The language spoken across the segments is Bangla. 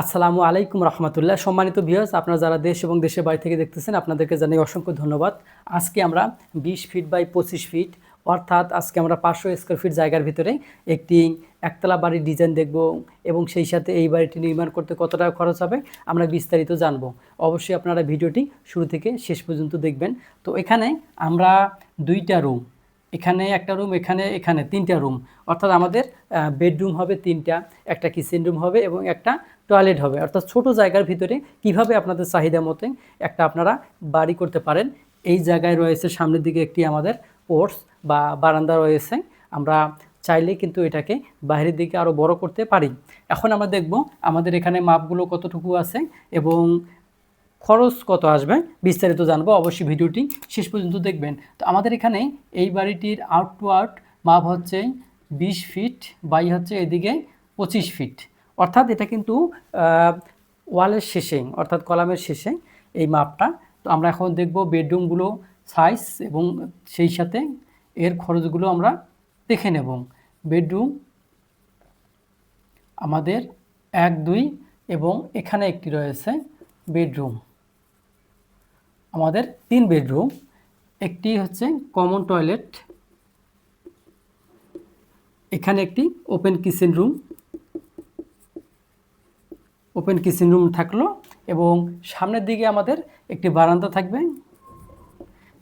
আসসালামু আলাইকুম রহমতুল্লাহ। সম্মানিত ভিউয়ার্স আপনারা যারা দেশ এবং দেশের বাড়ি থেকে দেখতেছেন, আপনাদেরকে জানাই অসংখ্য ধন্যবাদ। আজকে আমরা বিশ ফিট বাই পঁচিশ ফিট অর্থাৎ আজকে আমরা পাঁচশো স্কোয়ার ফিট জায়গার ভিতরে একটি একতলা বাড়ির ডিজাইন দেখব এবং সেই সাথে এই বাড়িটি নির্মাণ করতে কত টাকা খরচ হবে আমরা বিস্তারিত জানব। অবশ্যই আপনারা ভিডিওটি শুরু থেকে শেষ পর্যন্ত দেখবেন। তো এখানে আমরা দুইটা রুম এখানে একটা রুম এখানে এখানে তিনটা রুম অর্থাৎ আমাদের বেডরুম হবে তিনটা, একটা কিচেন রুম হবে এবং একটা টয়লেট হবে। অর্থাৎ ছোট জায়গার ভিতরে কীভাবে আপনাদের চাহিদা মতে একটা আপনারা বাড়ি করতে পারেন। এই জায়গায় রয়েছে সামনের দিকে একটি আমাদের পোর্টস বা বারান্দা রয়েছে। আমরা চাইলে কিন্তু এটাকে বাইরের দিকে আরও বড় করতে পারি। এখন আমরা দেখব আমাদের এখানে মাপগুলো কতটুকু আছে এবং খরচ কত আসবে, বিস্তারিত জানব, অবশ্যই ভিডিওটি শেষ পর্যন্ত দেখবেন। তো আমাদের এখানে এই বাড়িটির আউট টু আউট মাপ হচ্ছে বিশ ফিট বাই হচ্ছে এদিকে পঁচিশ ফিট অর্থাৎ এটা কিন্তু ওয়ালের শেষে, অর্থাৎ কলামের শেষে এই মাপটা। তো আমরা এখন দেখব বেডরুমগুলো সাইজ এবং সেই সাথে এর খরচগুলো আমরা দেখে নেব। বেডরুম আমাদের এক, দুই এবং এখানে একটি রয়েছে বেডরুম আমাদের তিন বেডরুম, একটি হচ্ছে কমন টয়লেট, এখানে একটি open kitchen room. Open kitchen room থাকল এবং সামনের দিকে আমাদের একটি বারান্দা থাকবে,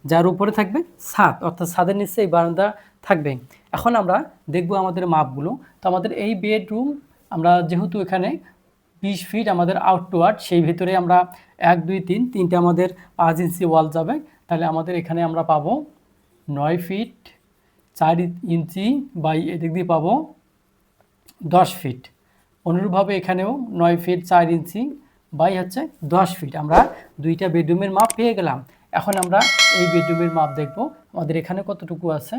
যার উপরে থাকবে ছাদ, অর্থাৎ ছাদের নিচে এই বারান্দা থাকবে। এখন আমরা দেখব আমাদের মাপগুলো। তো আমাদের এই বেডরুম, আমরা যেহেতু এখানে বিশ ফিট আমাদের আউট টু আউট সেই ভিতরে আমরা এক, দুই, তিন, তিনটে আমাদের পাঁচ ইঞ্চি ওয়াল যাবে। তাহলে আমাদের এখানে আমরা পাবো নয় ফিট চার ইঞ্চি বাই এদিক দিয়ে পাবো দশ ফিট অনুরূপভাবে এখানেও নয় ফিট চার ইঞ্চি বাই হচ্ছে দশ ফিট আমরা দুইটা বেডরুমের মাপ পেয়ে গেলাম। এখন আমরা এই বেডরুমের মাপ দেখব। আমাদের এখানে কতটুকু আছে?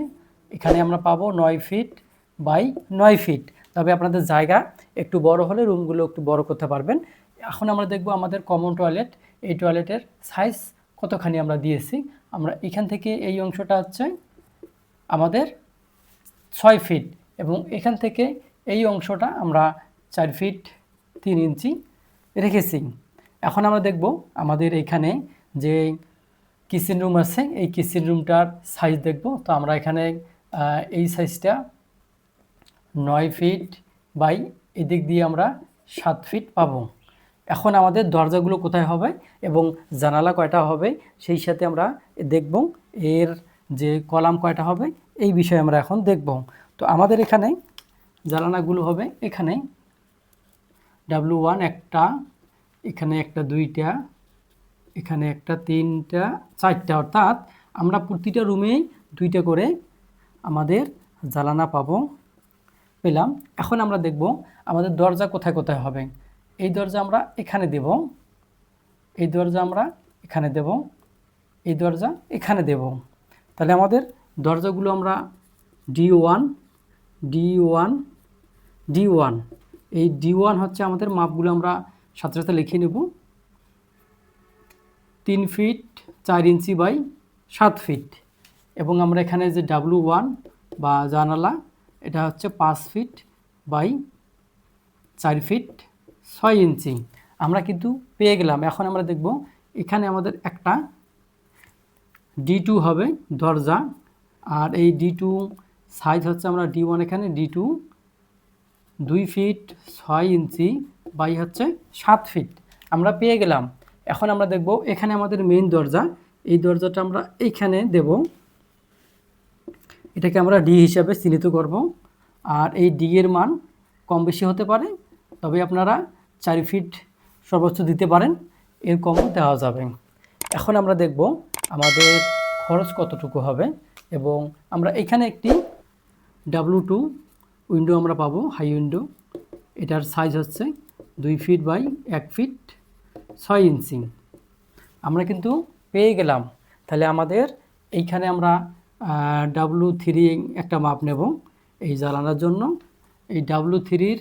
এখানে আমরা পাবো নয় ফিট বাই নয় ফিট তবে আপনাদের জায়গা একটু বড় হলে রুমগুলো একটু বড় করতে পারবেন। এখন আমরা দেখব আমাদের কমন টয়লেট এই টয়লেটের সাইজ কতখানি আমরা দিয়েছি। আমরা এখান থেকে এই অংশটা হচ্ছে আমাদের ছয় ফিট এবং এখান থেকে এই অংশটা আমরা চার ফিট তিন ইঞ্চি রেখেছি। এখন আমরা দেখব আমাদের এখানে যে কিচেন রুম আছে, এই কিচেন রুমটার সাইজ দেখব। তো আমরা এখানে এই সাইজটা নয় ফিট বাই এদিক দিয়ে আমরা সাত ফিট পাবো। এখন আমাদের দরজাগুলো কোথায় হবে এবং জানালা কয়টা হবে সেই সাথে আমরা দেখব। এর যে কলাম কয়টা হবে এই বিষয়ে আমরা এখন দেখব। তো আমাদের এখানে জানালাগুলো হবে এখানে ডাব্লু ওয়ান একটা, এখানে একটা দুইটা, এখানে একটা তিনটা, চারটা। অর্থাৎ আমরা প্রতিটা রুমেই দুইটা করে আমাদের জ্বালানা পাবো। পেলাম। এখন আমরা দেখব আমাদের দরজা কোথায় কোথায় হবে। এই দরজা আমরা এখানে দেব। এই দরজা আমরা এখানে দেব। এই দরজা এখানে দেব। তাহলে আমাদের দরজাগুলো আমরা D one D one D one এই ডি ওয়ান হচ্ছে আমাদের মাপগুলো আমরা সাথে সাথে লিখে নেব। তিন ফিট চার ইঞ্চি বাই সাত ফিট। এবং আমরা এখানে যে ডাব্লু ওয়ান বা জানালা এটা হচ্ছে পাঁচ ফিট বাই চার ফিট ছয় ইঞ্চি। আমরা কিন্তু পেয়ে গেলাম। এখন আমরা দেখব এখানে আমাদের একটা ডি টু হবে দরজা। আর এই ডি টু সাইজ হচ্ছে আমরা ডি ওয়ান এখানে। ডি টু দুই ফিট ছয় ইঞ্চি বাই হচ্ছে সাত ফিট। আমরা পেয়ে গেলাম। এখন আমরা দেখব এখানে আমাদের মেইন দরজা। এই দরজাটা আমরা এইখানে দেব। এটাকে আমরা ডি হিসাবে চিহ্নিত করব। আর এই ডি এর মান কম বেশি হতে পারে, তবে আপনারা চার ফিট সর্বোচ্চ দিতে পারেন, এর কমও দেওয়া যাবে। এখন আমরা দেখব আমাদের খরচ কতটুকু হবে এবং আমরা এখানে একটি ডাব্লু টু উইন্ডো আমরা পাবো হাই উইন্ডো এটার সাইজ হচ্ছে দুই ফিট বাই এক ফিট ছয় ইঞ্চি আমরা কিন্তু পেয়ে গেলাম। তাহলে আমাদের এইখানে আমরা ডাব্লু থ্রি একটা মাপ নেব এই জ্বালানোর জন্য। এই ডাব্লু থ্রির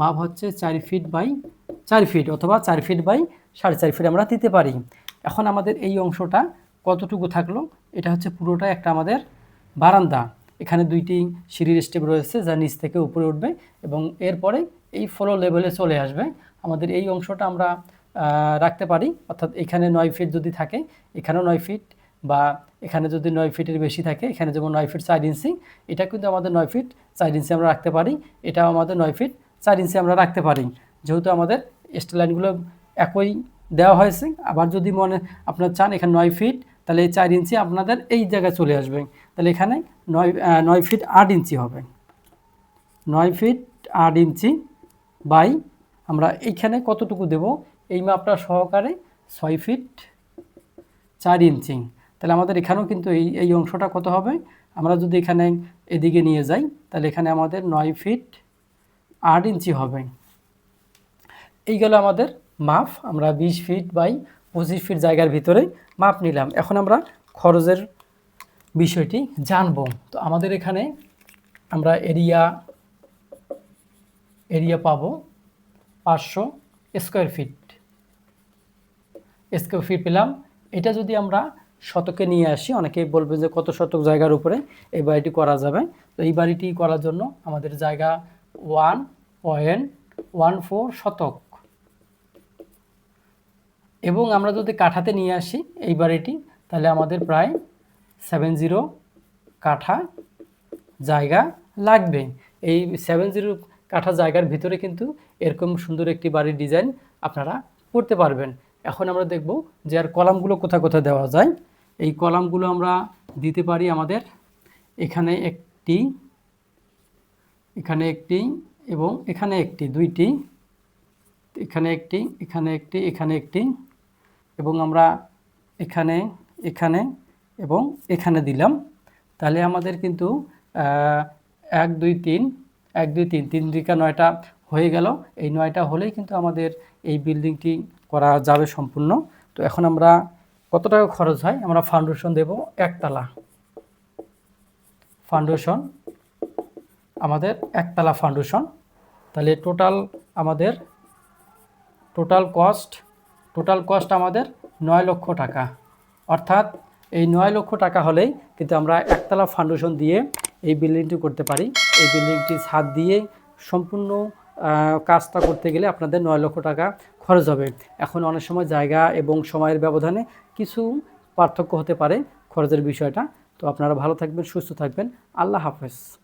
মাপ হচ্ছে চার ফিট বাই চার ফিট অথবা চার ফিট বাই সাড়ে চার ফিট আমরা দিতে পারি। এখন আমাদের এই অংশটা কতটুকু থাকল? এটা হচ্ছে পুরোটা একটা আমাদের বারান্দা। এখানে দুইটি সিঁড়ির স্টেপ রয়েছে যা নিচ থেকে উপরে উঠবে এবং এরপরে এই ফ্লো লেভেলে চলে আসবে। আমাদের এই অংশটা আমরা রাখতে পারি। অর্থাৎ এখানে নয় ফিট যদি থাকে, এখানেও নয় ফিট বা এখানে যদি নয় ফিটের বেশি থাকে, এখানে যেমন নয় ফিট চার ইঞ্চি, এটা কিন্তু আমাদের নয় ফিট চার ইঞ্চি আমরা রাখতে পারি, এটাও আমাদের নয় ফিট চার ইঞ্চি আমরা রাখতে পারি। যেহেতু আমাদের স্টেল লাইনগুলো একই দেওয়া হয়েছে, আবার যদি মনে আপনার চান এখানে নয় ফিট, তাহলে এই চার ইঞ্চি আপনাদের এই জায়গায় চলে আসবে। তাহলে এখানে নয় নয় ফিট আট ইঞ্চি হবে। নয় ফিট আট ইঞ্চি বাই আমরা এইখানে কতটুকু দেব? এই মাপটা সহকারে ছয় ফিট চার ইঞ্চি। তাহলে আমাদের এখানেও কিন্তু এই এই অংশটা কত হবে? আমরা যদি এখানে এদিকে নিয়ে যাই, তাহলে এখানে আমাদের নয় ফিট আট ইঞ্চি হবে। এই গেল আমাদের মাপ। আমরা বিশ ফিট বাই পঁচিশ ফিট জায়গার ভিতরে মাপ নিলাম। এখন আমরা খরচের বিষয়টি জানব। তো আমাদের এখানে আমরা এরিয়া এরিয়া পাবো পাঁচশো স্কোয়ার ফিট। স্কোয়ার ফিট পেলাম। এটা যদি আমরা শতকে নিয়ে আসি। অনেকেই বলবে যে কত শতক জায়গার উপরে এই বাড়িটি করা যাবে। তো এই বাড়িটি করার জন্য আমাদের জায়গা ওয়ান পয়েন্ট ওয়ান ফোর শতক। এবং আমরা যদি কাঠাতে নিয়ে আসি এই বাড়িটি, তাহলে আমাদের প্রায় সেভেন জিরো কাঠা জায়গা লাগবে। এই সেভেন জিরো কাঠা জায়গার ভিতরে কিন্তু এরকম সুন্দর একটি বাড়ির ডিজাইন আপনারা করতে পারবেন। এখন আমরা দেখব যে আর কলামগুলো কোথায় কোথায় দেওয়া যায়। এই কলামগুলো আমরা দিতে পারি আমাদের এখানে একটি এখানে একটি এবং এখানে একটি, দুইটি, এখানে একটি এখানে একটি এখানে একটি এবং আমরা এখানে এখানে এবং এখানে দিলাম। তাহলে আমাদের কিন্তু এক, দুই, তিন, এক, দুই, তিন তিন দিকা নয়টা হয়ে গেল। এই নয়টা হলেই কিন্তু আমাদের এই বিল্ডিংটি করা যাবে সম্পূর্ণ। তো এখন আমরা কত টাকা খরচ হয়? আমরা ফাউন্ডেশন দেব একতলা। ফাউন্ডেশন আমাদের একতলা ফাউন্ডেশন তাহলে টোটাল আমাদের টোটাল কস্ট টোটাল কস্ট আমাদের নয় লক্ষ টাকা। অর্থাৎ এই নয় লক্ষ টাকা হলেই কিন্তু আমরা একতলা ফাউন্ডেশন দিয়ে এই বিল্ডিংটি করতে পারি। এই বিল্ডিংটি ছাদ দিয়ে সম্পূর্ণ কাজটা করতে গেলে আপনাদের নয় লক্ষ টাকা খরচ হবে। এখন অনেক সময় জায়গা এবং সময়ের ব্যবধানে কিছু পার্থক্য হতে পারে খরচের বিষয়টা। তো আপনারা ভালো থাকবেন, সুস্থ থাকবেন। আল্লাহ হাফেজ।